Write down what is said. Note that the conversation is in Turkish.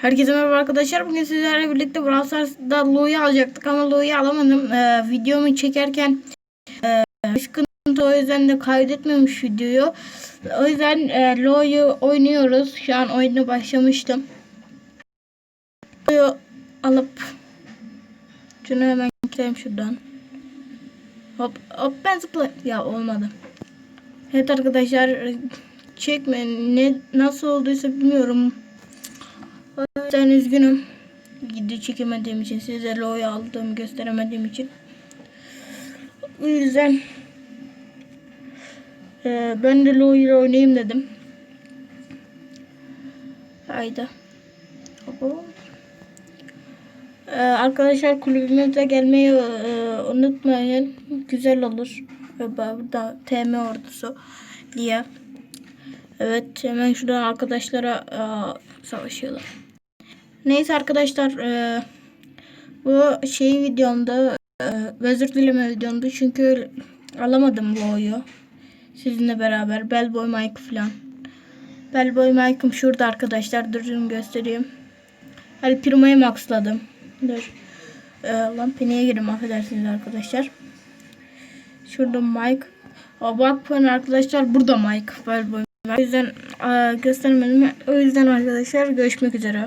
Herkese merhaba arkadaşlar. Bugün sizlerle birlikte Brawl Stars'da Lou'yu alacaktık ama Lou'yu alamadım. Ee, videomu çekerken e, sıkıntı o yüzden de kaydetmemiş videoyu. O yüzden e, Lou'yu oynuyoruz. Şu an oyuna başlamıştım. Lou'yu alıp şunu hemen kileyim şuradan. Hop hop ben zıpla ya olmadı. Evet arkadaşlar çekme ne nasıl olduysa bilmiyorum. O yüzden üzgünüm. Video çekemediğim için size Lo'yu aldığımı gösteremediğim için. O yüzden e, ben de Lo ile oynayayım dedim. Haydi. Hop. E, arkadaşlar kulübümüze gelmeyi e, unutmayın. Güzel olur. Ve burada TM ordusu diye. Evet hemen şuradan arkadaşlara e, savaşıyorlar. Neyse arkadaşlar e, bu şey videomda e, özür dileme videomda çünkü alamadım bu oyu. Sizinle beraber Bellboy Mike falan. Bellboy Mike'ım şurada arkadaşlar. Durun göstereyim. El Primo'yu maxladım. Dur. E, lan peniye girdim affedersiniz arkadaşlar. Şurada Mike. O bakmayın arkadaşlar burada Mike. Bellboy. O yüzden e, göstermedim. O yüzden arkadaşlar görüşmek üzere.